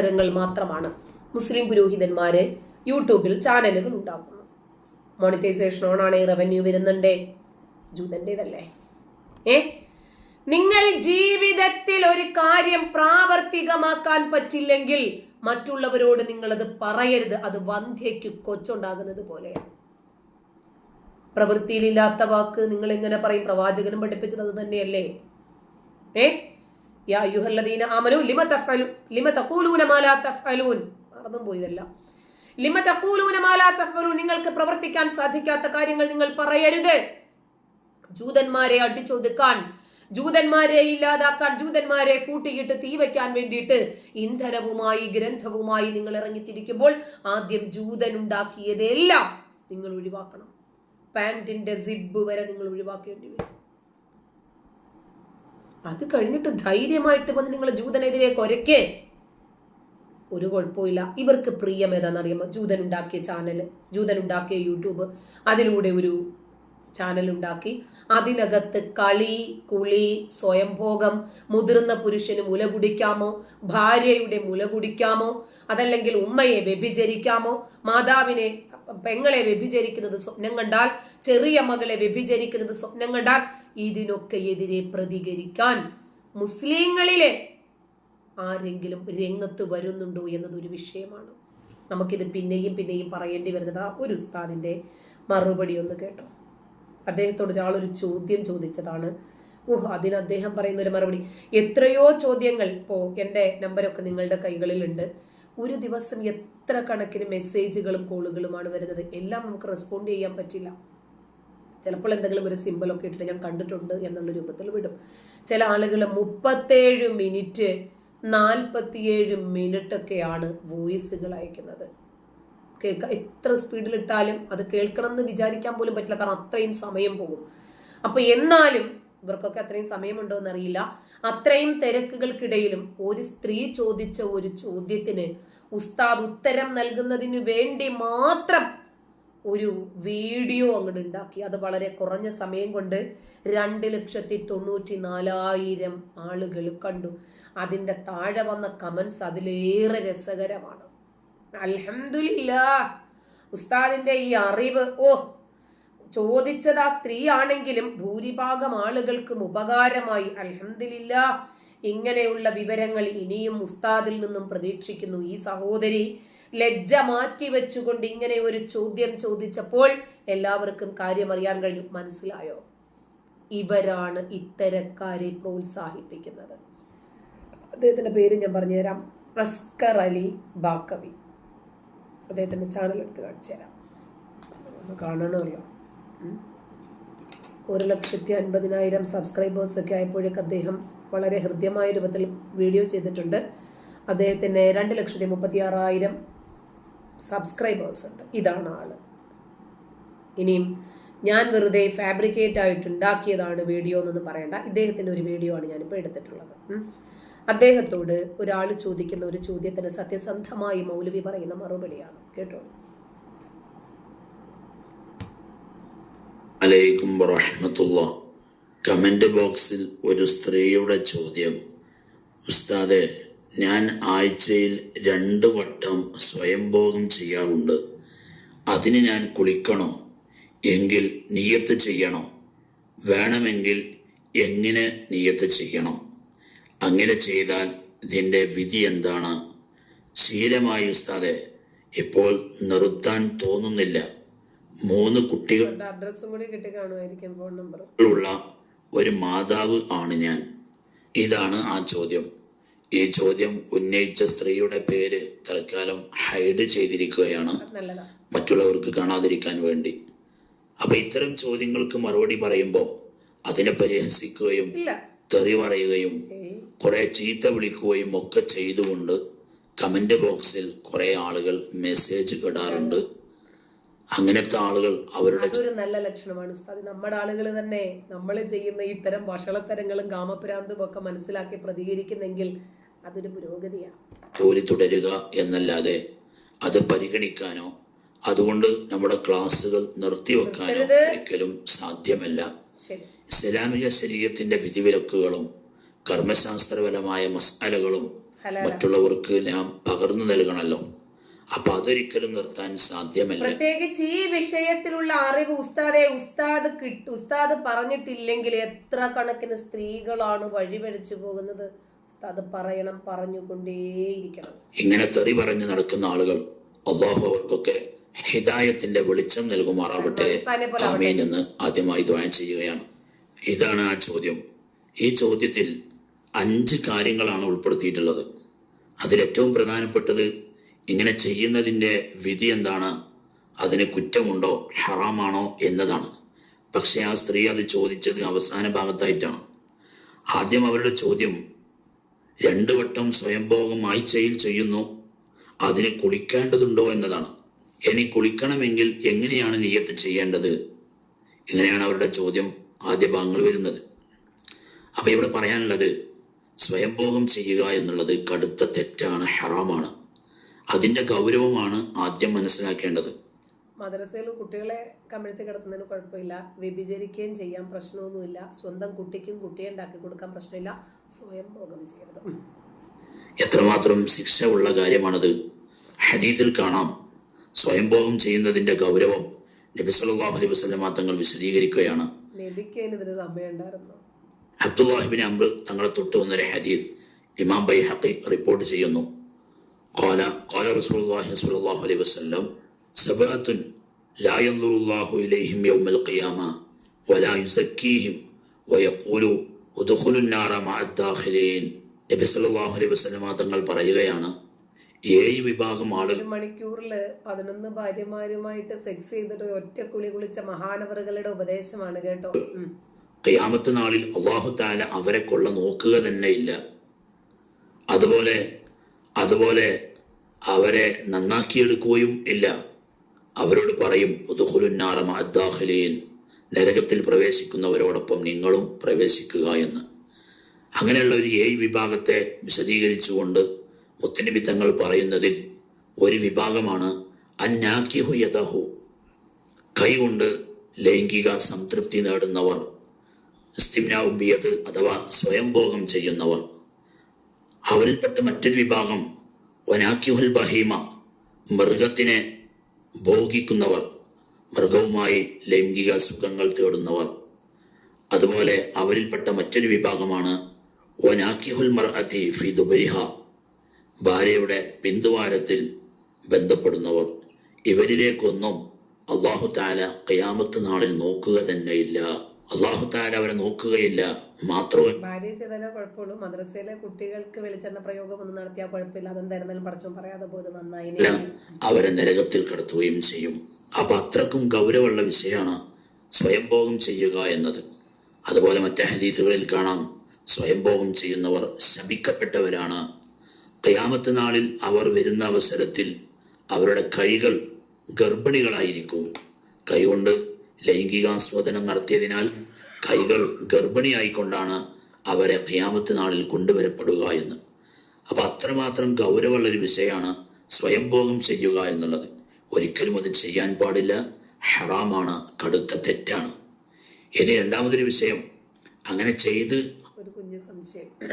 തരങ്ങൾ മാത്രമാണ് മുസ്ലിം പുരോഹിതന്മാര് യൂട്യൂബിൽ ചാനലുകൾ ഉണ്ടാക്കുന്നു മോണിറ്റൈസേഷൻ ഓൺ ആണ് റവന്യൂ വരുന്നുണ്ടേ. ജൂതന്റേതല്ലേ? ഏ? നിങ്ങൾ ജീവിതത്തിൽ ഒരു കാര്യം പ്രാവർത്തികമാക്കാൻ പറ്റില്ലെങ്കിൽ മറ്റുള്ളവരോട് നിങ്ങളത് പറയരുത്. അത് വന്ധ്യയ്ക്ക് കൊച്ചുണ്ടാകുന്നത് പോലെയാണ്. പ്രവൃത്തിയിലില്ലാത്ത വാക്ക് നിങ്ങൾ എങ്ങനെ പറയും? പ്രവാചകനും പഠിപ്പിച്ചത് അത് തന്നെയല്ലേ? ഏ? നിങ്ങൾക്ക് പ്രവർത്തിക്കാൻ സാധിക്കാത്ത കാര്യങ്ങൾ നിങ്ങൾ പറയരുത്. ജൂതന്മാരെ അടിച്ചൊതുക്കാൻ ജൂതന്മാരെ ഇല്ലാതാക്കാൻ ജൂതന്മാരെ കൂട്ടിയിട്ട് തീ വയ്ക്കാൻ വേണ്ടിയിട്ട് ഇന്ധനവുമായി ഗ്രന്ഥവുമായി നിങ്ങൾ ഇറങ്ങിത്തിരിക്കുമ്പോൾ ആദ്യം ജൂതൻ ഉണ്ടാക്കിയതെല്ലാം നിങ്ങൾ ഒഴിവാക്കണം. പാന്റിന്റെ സിബ് വരെ നിങ്ങൾ ഒഴിവാക്കേണ്ടി വരും. അത് കഴിഞ്ഞിട്ട് ധൈര്യമായിട്ട് വന്ന് നിങ്ങൾ ജൂതനെതിരെ കൊരക്കേ ഒരു കുഴപ്പമില്ല ഇവർക്ക് പ്രിയം ഏതാണെന്നറിയാമോ ജൂതൻ ഉണ്ടാക്കിയ ചാനൽ ജൂതൻ ഉണ്ടാക്കിയ യൂട്യൂബ്. അതിലൂടെ ഒരു ചാനൽ ഉണ്ടാക്കി. അതിനകത്ത് കളി കുളി സ്വയംഭോഗം മുതിർന്ന പുരുഷന് മുല കുടിക്കാമോ ഭാര്യയുടെ മുല കുടിക്കാമോ അതല്ലെങ്കിൽ ഉമ്മയെ വ്യഭിചരിക്കാമോ മാതാവിനെ പെങ്ങളെ വ്യഭിചരിക്കുന്നത് സ്വപ്നം കണ്ടാൽ ചെറിയ മകളെ വ്യഭിചരിക്കുന്നത് സ്വപ്നം കണ്ടാൽ ഇതിനൊക്കെ എതിരെ പ്രതികരിക്കാൻ മുസ്ലിങ്ങളിലെ ആരെങ്കിലും രംഗത്ത് വരുന്നുണ്ടോ എന്നതൊരു വിഷയമാണ്. നമുക്കിത് പിന്നെയും പിന്നെയും പറയേണ്ടി വരുന്നത് ആ ഒരു ഉസ്താദിന്റെ മറുപടി ഒന്ന് കേട്ടോ. അദ്ദേഹത്തോട് ഒരാളൊരു ചോദ്യം ചോദിച്ചതാണ്. ഓഹ് അതിന് അദ്ദേഹം പറയുന്ന ഒരു മറുപടി. എത്രയോ ചോദ്യങ്ങൾ ഇപ്പോ എന്റെ നമ്പരൊക്കെ നിങ്ങളുടെ കൈകളിലുണ്ട്. ഒരു ദിവസം എത്ര കണക്കിന് മെസ്സേജുകളും കോളുകളുമാണ് വരുന്നത്? എല്ലാം നമുക്ക് റെസ്പോണ്ട് ചെയ്യാൻ പറ്റില്ല. ചിലപ്പോൾ എന്തെങ്കിലും ഒരു സിമ്പിളൊക്കെ ഇട്ടിട്ട് ഞാൻ കണ്ടിട്ടുണ്ട് എന്നുള്ള രൂപത്തിൽ വിടും. ചില ആളുകൾ മുപ്പത്തേഴ് മിനിറ്റ് നാൽപ്പത്തിയേഴ് മിനിറ്റ് ഒക്കെയാണ് വോയിസുകൾ അയക്കുന്നത്. കേൾക്ക എത്ര സ്പീഡിലിട്ടാലും അത് കേൾക്കണം എന്ന് വിചാരിക്കാൻ പോലും പറ്റില്ല കാരണം അത്രയും സമയം പോകും. അപ്പോൾ എന്നാലും ഇവർക്കൊക്കെ അത്രയും സമയമുണ്ടോ എന്നറിയില്ല. അത്രയും തിരക്കുകൾക്കിടയിലും ഒരു സ്ത്രീ ചോദിച്ച ഒരു ചോദ്യത്തിന് ഉസ്താദ് ഉത്തരം നൽകുന്നതിന് വേണ്ടി മാത്രം ഒരു വീഡിയോ അങ്ങോട്ട് ഉണ്ടാക്കി അത് വളരെ കുറഞ്ഞ സമയം കൊണ്ട് രണ്ട് ലക്ഷത്തി തൊണ്ണൂറ്റി നാലായിരം ആളുകൾ കണ്ടു. അതിന്റെ താഴെ വന്ന കമൻസ് അതിലേറെ രസകരമാണ്. അലഹമില്ല ഉസ്താദിന്റെ ഈ അറിവ്. ഓ ചോദിച്ചത് ആ സ്ത്രീ ആണെങ്കിലും ഭൂരിഭാഗം ആളുകൾക്കും ഉപകാരമായി. അലഹമില്ല ഇങ്ങനെയുള്ള വിവരങ്ങൾ ഇനിയും ഉസ്താദിൽ നിന്നും പ്രതീക്ഷിക്കുന്നു. ഈ സഹോദരി ലജ്ജ മാറ്റി വെച്ചുകൊണ്ട് ഇങ്ങനെ ഒരു ചോദ്യം ചോദിച്ചപ്പോൾ എല്ലാവർക്കും കാര്യം അറിയാൻ കഴിഞ്ഞു. മനസ്സിലായോ? ഇവരാണ് ഇത്തരക്കാരെ പ്രോത്സാഹിപ്പിക്കുന്നത്. അദ്ദേഹത്തിന്റെ പേര് ഞാൻ പറഞ്ഞുതരാം. അസ്കർ അലി ബാക്കവി. അദ്ദേഹത്തിന്റെ ചാനൽ എടുത്ത് കാണിച്ചു തരാം. കാണണമല്ലോ. ഒരു ലക്ഷത്തി അൻപതിനായിരം സബ്സ്ക്രൈബേഴ്സ് ഒക്കെ ആയപ്പോഴേക്ക് അദ്ദേഹം വളരെ ഹൃദ്യമായ രൂപത്തിൽ വീഡിയോ ചെയ്തിട്ടുണ്ട്. അദ്ദേഹത്തിന് രണ്ട് ലക്ഷത്തി മുപ്പത്തി ആറായിരം സബ്സ്ക്രൈബേഴ്സ് ഉണ്ട്. ഇതാണ് ആൾ. ഇനിയും ഞാൻ വെറുതെ ഫാബ്രിക്കേറ്റ് ആയിട്ട് ഉണ്ടാക്കിയതാണ് വീഡിയോ എന്നൊന്നും പറയണ്ട. ഇദ്ദേഹത്തിന്റെ ഒരു വീഡിയോ ആണ് ഞാനിപ്പോൾ എടുത്തിട്ടുള്ളത്. അദ്ദേഹത്തോട് ഒരാൾ ചോദിക്കുന്ന ഒരു ചോദ്യത്തിന് സത്യസന്ധമായി മൗലവി പറയുന്ന മറുപടിയാണ്. കേട്ടോ? അലൈക്കും വറഹമത്തുള്ള കമന്റ് ബോക്സിൽ ഒരു സ്ത്രീയുടെ ചോദ്യം. ഉസ്താദെ ഞാൻ ആഴ്ചയിൽ രണ്ട് വട്ടം സ്വയംഭോഗം ചെയ്യാറുണ്ട്. അതിന് ഞാൻ കുളിക്കണോ? എങ്കിൽ നിയത്ത് ചെയ്യണോ. വേണമെങ്കിൽ എങ്ങനെ നിയത്ത് ചെയ്യണം? അങ്ങനെ ചെയ്താൽ ഇതിന്റെ വിധി എന്താണ്? ശീലമായി ഉസ്താദെ ഇപ്പോൾ നിർത്താൻ തോന്നുന്നില്ല. മൂന്ന് കുട്ടികൾ ഉള്ള ഒരു മാതാവ് ആണ് ഞാൻ. ഇതാണ് ആ ചോദ്യം. ഈ ചോദ്യം ഉന്നയിച്ച സ്ത്രീയുടെ പേര് തൽക്കാലം ഹൈഡ് ചെയ്തിരിക്കുകയാണ്. മറ്റുള്ളവർക്ക് കാണാതിരിക്കാൻ വേണ്ടി. അപ്പൊ ഇത്തരം ചോദ്യങ്ങൾക്ക് മറുപടി പറയുമ്പോൾ അതിനെ പരിഹസിക്കുകയും തെറി പറയുകയും കുറെ ചീത്ത വിളിക്കുകയും ഒക്കെ ചെയ്തുകൊണ്ട് കമന്റ് ബോക്സിൽ കുറെ ആളുകൾ മെസ്സേജ് ഇടാറുണ്ട്. അങ്ങനത്തെ ആളുകൾ അവരുടെ അതൊരു നല്ല ലക്ഷണമാണ് ഉസ്താദ്. നമ്മുടെ ആളുകൾ തന്നെ നമ്മൾ ചെയ്യുന്ന ഇത്തരം വഷളത്തരങ്ങളും കാമപ്രാന്തും ഒക്കെ മനസ്സിലാക്കി പ്രതികരിക്കുന്നെങ്കിൽ അതൊരു പുരോഗതിയാണ് ജോലി തുടരുക എന്നല്ലാതെ അത് പരിഗണിക്കാനോ അതുകൊണ്ട് നമ്മുടെ ക്ലാസ്സുകൾ നിർത്തിവെക്കാനോ. ഒരിക്കലും സാധ്യമല്ല. ഇസ്ലാമിക ശരീരത്തിന്റെ വിധിവിലക്കുകളും കർമ്മശാസ്ത്രപരമായ മസാലകളും മറ്റുള്ളവർക്ക് നാം പകർന്നു നൽകണമല്ലോ അപ്പൊ അതൊരിക്കലും നിർത്താൻ സാധ്യമല്ല. പ്രത്യേകിച്ച് ഈ വിഷയത്തിലുള്ള അറിവ് ഉസ്താദെ ഉസ്താദ് കിട്ടു ഉസ്താദ് പറഞ്ഞിട്ടില്ലെങ്കിൽ എത്ര കണക്കിന് സ്ത്രീകളാണ് വഴിപഴിച്ചു പോകുന്നത്? ഉസ്താദ് പറയണം പറഞ്ഞുകൊണ്ടേയിരിക്കണം. ഇങ്ങനെ തെറി പറഞ്ഞു നടക്കുന്ന ആളുകൾ അള്ളാഹു അവർക്കൊക്കെ ഹിദായത്തിന്റെ വെളിച്ചം നൽകുമാറാവട്ടെ. ആമീൻ എന്ന് ആദ്യമായി ദ്വാൻ ചെയ്യുകയാണ്. ഇതാണ് ആ ചോദ്യം. ഈ ചോദ്യത്തിൽ അഞ്ച് കാര്യങ്ങളാണ് ഉൾപ്പെടുത്തിയിട്ടുള്ളത്. അതിലേറ്റവും പ്രധാനപ്പെട്ടത് ഇങ്ങനെ ചെയ്യുന്നതിന്റെ വിധി എന്താണ്? അതിന് കുറ്റമുണ്ടോ? ഹറാമാണോ? എന്നതാണ്. പക്ഷെ ആ സ്ത്രീ അത് ചോദിച്ചത് അവസാന ഭാഗത്തായിട്ടാണ്. ആദ്യം അവരുടെ ചോദ്യം രണ്ടു വട്ടം സ്വയംഭോഗം ആഴ്ചയിൽ ചെയ്യുന്നു. അതിന് കുളിക്കേണ്ടതുണ്ടോ? എന്നതാണ്. ഇനി കുളിക്കണമെങ്കിൽ എങ്ങനെയാണ് നീയത്ത് ചെയ്യേണ്ടത്? ഇങ്ങനെയാണ് അവരുടെ ചോദ്യം ആദ്യ ഭാഗങ്ങൾ വരുന്നത്. അപ്പൊ ഇവിടെ പറയാനുള്ളത് സ്വയംഭോഗം ചെയ്യുക എന്നുള്ളത് കടുത്ത തെറ്റാണ് ഹറാമാണ്. അതിന്റെ ഗൗരവമാണ് ആദ്യം മനസ്സിലാക്കേണ്ടത്. മദ്രസയിൽ കുട്ടികളെ കമിഴ്ത്തി കിടത്തുന്നതിന് കുഴപ്പമില്ല. വ്യഭിചരിക്കുകയും ചെയ്യാൻ പ്രശ്നമൊന്നുമില്ല. സ്വന്തം കുട്ടിക്കും കുട്ടിയെ ഉണ്ടാക്കി കൊടുക്കാൻ പ്രശ്നമില്ല. സ്വയം ഭോഗം ചെയ്യരുത്. എത്രമാത്രം ശിക്ഷ ഉള്ള കാര്യമാണത്. ഹദീസിൽ കാണാം. സ്വയംഭോഗം ചെയ്യുന്നതിന്റെ ഗൗരവം നബി സല്ലല്ലാഹു അലൈഹി വസല്ലമ തങ്ങൾ വിശദീകരിക്കുകയാണ്. അബ്ദുല്ലാഹിബിൻ അംർ തങ്ങളെ തൊട്ട് വന്നൊരു ഹദീസ് ഇമാം ബൈഹഖി റിപ്പോർട്ട് ചെയ്യുന്നു. قال قال رسول الله صلى الله عليه وسلم سبعة لا ينظر الله إليهم يوم القيامة ولا يزكيهم ويقول ادخلوا النار مع الداخلين നബി സല്ലല്ലാഹു അലൈഹി വസല്ലമ തങ്ങൾ പറയുകയാണ് ഏഴ് വിഭാഗം ആളുകൾ ഒരു മണിക്കൂറില് പതിനൊന്ന് ഭാര്യമാരുമായിട്ട് സെക്സ് ചെയ്തിട്ട് ഒറ്റ കുളി കുളിച്ച മഹാനവറുകളുടെ ഉപദേശമാണ് കേട്ടോ ഉം. ഖിയാമത്ത് നാളിൽ അള്ളാഹു താല അവരെ കൊള്ള നോക്കുക തന്നെ ഇല്ല അതുപോലെ അതുപോലെ അവരെ നന്നാക്കിയെടുക്കുകയും ഇല്ല. അവരോട് പറയും ഉദുഹുലുന്നാറമ അദ്ദാഖിലീൻ. നരകത്തിൽ പ്രവേശിക്കുന്നവരോടൊപ്പം നിങ്ങളും പ്രവേശിക്കുക എന്ന്. അങ്ങനെയുള്ള ഒരു ഏഴ് വിഭാഗത്തെ വിശദീകരിച്ചുകൊണ്ട് മുത്തനബി തങ്ങൾ പറയുന്നതിൽ ഒരു വിഭാഗമാണ് അന്നാക്കിഹു യദഹു. കൈകൊണ്ട് ലൈംഗിക സംതൃപ്തി നേടുന്നവർ സ്തിമ്നാവുമ്പിയത് അഥവാ സ്വയംഭോഗം ചെയ്യുന്നവർ. അവരിൽപ്പെട്ട മറ്റൊരു വിഭാഗം വനാക്യുഹുൽ ബഹീമ മൃഗത്തിനെ ഭോഗിക്കുന്നവർ മൃഗവുമായി ലൈംഗിക സുഖങ്ങൾ തേടുന്നവർ. അതുപോലെ അവരിൽപ്പെട്ട മറ്റൊരു വിഭാഗമാണ് വനാക്കിഹുൽ മർഅത്തി ഫി ദുബരിഹ ഭാര്യയുടെ പിന്തുവാരത്തിൽ ബന്ധപ്പെടുന്നവർ. ഇവരിലേക്കൊന്നും അള്ളാഹു താല കയാമത്ത് നാളിൽ നോക്കുക തന്നെയില്ല. അള്ളാഹു താല അവരെ നോക്കുകയില്ല. മാത്രമല്ല ഭാര്യ ചെയ്താലേ കുഴപ്പമുള്ളൂ. മദ്രസയിലെ കുട്ടികൾക്ക് വെളിച്ചെണ്ണ പ്രയോഗം ഒന്നും നടത്തിയാൽ കുഴപ്പമില്ല. അതെന്തായിരുന്നാലും പഠിച്ചും പറയാതെ പോയത് നന്നായി. അവരെ നരകത്തിൽ കടത്തുകയും ചെയ്യും. അപ്പൊ അത്രക്കും ഗൗരവമുള്ള വിഷയമാണ് സ്വയംഭോഗം ചെയ്യുക എന്നത്. അതുപോലെ മറ്റേ ഹദീസുകളിൽ കാണാം. സ്വയംഭോഗം ചെയ്യുന്നവർ ശപിക്കപ്പെട്ടവരാണ്. കയാമത്ത് നാളിൽ അവർ വരുന്ന അവസരത്തിൽ അവരുടെ കൈകൾ ഗർഭിണികളായിരിക്കും. കൈകൊണ്ട് ലൈംഗികാസ്വാദനം നടത്തിയതിനാൽ കൈകൾ ഗർഭിണിയായിക്കൊണ്ടാണ് അവരെ ഖിയാമത്ത് നാളിൽ കൊണ്ടുവരപ്പെടുക എന്ന്. അപ്പൊ അത്രമാത്രം ഗൗരവമുള്ള ഒരു വിഷയമാണ് സ്വയംഭോഗം ചെയ്യുക എന്നുള്ളത്. ഒരിക്കലും അത് ചെയ്യാൻ പാടില്ല. ഹറാമാണ്. കടുത്ത തെറ്റാണ്. ഇനി രണ്ടാമതൊരു വിഷയം. അങ്ങനെ ചെയ്ത് ഒരു കുഞ്ഞു സംശയം.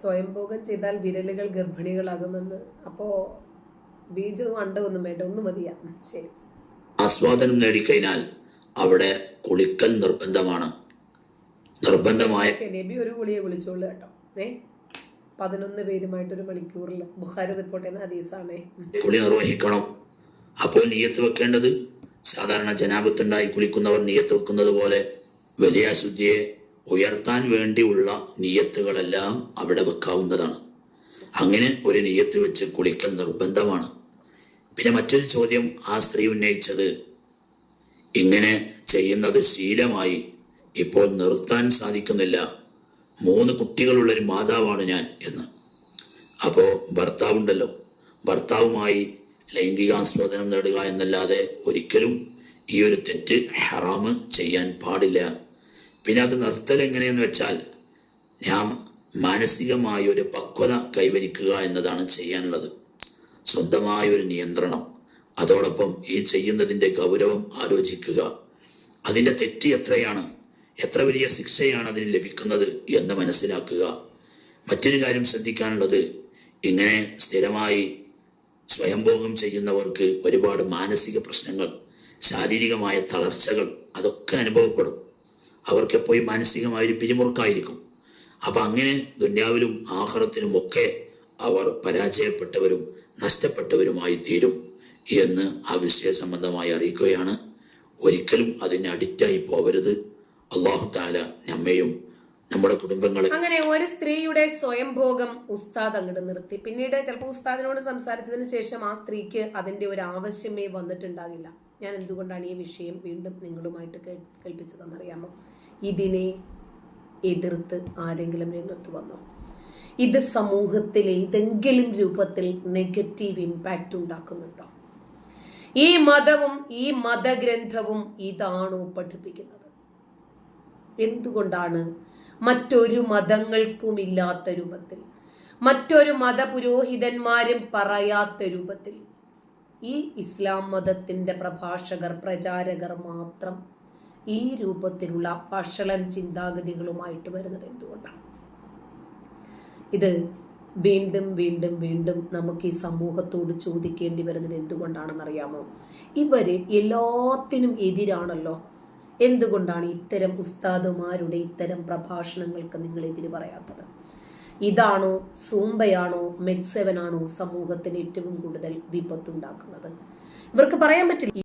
സ്വയംഭോഗം ചെയ്താൽ വിരലുകൾ ഗർഭിണികളാകുമെന്ന്. അപ്പോ ബീജവും അണ്ടമൊന്നും വേണ്ട. ഒന്നും മതിയാ. ശരി. ആസ്വാദനം നേടിക്കഴിഞ്ഞാൽ അവിടെ കുളിക്കൽ നിർബന്ധമാണ്. നിർബന്ധമായ നബി ഒരു കുളിയെ കുളിച്ചോളൂ കേട്ടോ. ഏ പതിനൊന്ന് പേരുമായിട്ട് ഒരു മണിക്കൂറിൽ ബുഹാരി റിപ്പോർട്ട് ചെയ്യുന്ന ഹദീസാണേ. കുളി നിർവഹിക്കണം. അപ്പോൾ നീയത്ത് വെക്കേണ്ടത് സാധാരണ ജനാപത്തുണ്ടായി കുളിക്കുന്നവർ നീയത്ത് വെക്കുന്നത് പോലെ വലിയ അശുദ്ധിയെ ഉയർത്താൻ വേണ്ടിയുള്ള നീയത്തുകളെല്ലാം അവിടെ വെക്കാവുന്നതാണ്. അങ്ങനെ ഒരു നീയത്ത് വെച്ച് കുളിക്കൽ നിർബന്ധമാണ്. പിന്നെ മറ്റൊരു ചോദ്യം ആ സ്ത്രീ ഉന്നയിച്ചത്. ഇങ്ങനെ ചെയ്യുന്നത് ശീലമായി ഇപ്പോൾ നിർത്താൻ സാധിക്കുന്നില്ല. മൂന്ന് കുട്ടികളുള്ളൊരു മാതാവാണ് ഞാൻ എന്ന്. അപ്പോ ഭർത്താവുണ്ടല്ലോ. ഭർത്താവുമായി ലൈംഗികാസ്വാദനം നേടുക എന്നല്ലാതെ ഒരിക്കലും ഈ ഒരു തെറ്റ് ഹറാമ് ചെയ്യാൻ പാടില്ല. പിന്നെ അത് നിർത്തൽ എങ്ങനെയെന്ന് വെച്ചാൽ ഞാൻ മാനസികമായ ഒരു പക്വത കൈവരിക്കുക എന്നതാണ് ചെയ്യാനുള്ളത്. സ്വന്തമായ ഒരു നിയന്ത്രണം. അതോടൊപ്പം ഈ ചെയ്യുന്നതിന്റെ ഗൗരവം ആലോചിക്കുക. അതിന്റെ തെറ്റ് എത്രയാണ്? എത്ര വലിയ ശിക്ഷയാണ് അതിന് ലഭിക്കുന്നത് എന്ന് മനസ്സിലാക്കുക. മറ്റൊരു കാര്യം ശ്രദ്ധിക്കാനുള്ളത് ഇങ്ങനെ സ്ഥിരമായി സ്വയംഭോഗം ചെയ്യുന്നവർക്ക് ഒരുപാട് മാനസിക പ്രശ്നങ്ങൾ ശാരീരികമായ തളർച്ചകൾ അതൊക്കെ അനുഭവപ്പെടും. അവർക്കെപ്പോഴും മാനസികമായ ഒരു പിരിമുറുക്കായിരിക്കും. അപ്പൊ അങ്ങനെ ദുന്യാവിലും ആഹാരത്തിലും ഒക്കെ അവർ പരാജയപ്പെട്ടവരും നഷ്ടപ്പെട്ടവരുമായി തീരും എന്ന് ആ വിഷയ സംബന്ധമായി അറിയിക്കുകയാണ്. ഒരിക്കലും അതിന് അഡിക്റ്റായി പോവരുത്. അള്ളാഹു താല നമ്മയും നമ്മുടെ കുടുംബങ്ങളെ അങ്ങനെ ഒരു സ്ത്രീയുടെ സ്വയംഭോഗം ഉസ്താദ് അങ്ങോട്ട് നിർത്തി. പിന്നീട് ചിലപ്പോൾ ഉസ്താദിനോട് സംസാരിച്ചതിന് ശേഷം ആ സ്ത്രീക്ക് അതിന്റെ ഒരു ആവശ്യമേ വന്നിട്ടുണ്ടാകില്ല. ഞാൻ എന്തുകൊണ്ടാണ് ഈ വിഷയം വീണ്ടും നിങ്ങളുമായിട്ട് കേൾ- കേൾപ്പിച്ചതെന്നറിയാമോ? ഇതിനെ എതിർത്ത് ആരെങ്കിലും രംഗത്ത് വന്നോ? ഇത് സമൂഹത്തിൽ ഏതെങ്കിലും രൂപത്തിൽ നെഗറ്റീവ് ഇമ്പാക്റ്റ് ഉണ്ടാക്കുന്നുണ്ടോ? ഈ മതവും ഈ മതഗ്രന്ഥവും ഇതാണോ പഠിപ്പിക്കുന്നത്? എന്തുകൊണ്ടാണ് മറ്റൊരു മതങ്ങൾക്കുമില്ലാത്ത രൂപത്തിൽ മറ്റൊരു മതപുരോഹിതന്മാരും പറയാത്ത രൂപത്തിൽ ഈ ഇസ്ലാം മതത്തിന്റെ പ്രഭാഷകർ പ്രചാരകർ മാത്രം ഈ രൂപത്തിലുള്ള വഷളൻ ചിന്താഗതികളുമായിട്ട് വരുന്നത് എന്തുകൊണ്ടാണ്? ഇത് വീണ്ടും വീണ്ടും വീണ്ടും നമുക്ക് ഈ സമൂഹത്തോട് ചോദിക്കേണ്ടി വരുന്നത് എന്തുകൊണ്ടാണെന്നറിയാമോ? ഇവർ എല്ലാത്തിനും എതിരാണല്ലോ. എന്തുകൊണ്ടാണ് ഇത്തരം ഉസ്താദുമാരുടെ ഇത്തരം പ്രഭാഷണങ്ങൾക്ക് നിങ്ങൾ എതിര് പറയാത്തത്? ഇതാണോ സൂമ്പയാണോ മെക്സെവനാണോ സമൂഹത്തിന് ഏറ്റവും കൂടുതൽ വിപത്തുണ്ടാക്കുന്നത്? ഇവർക്ക് പറയാൻ പറ്റില്ല.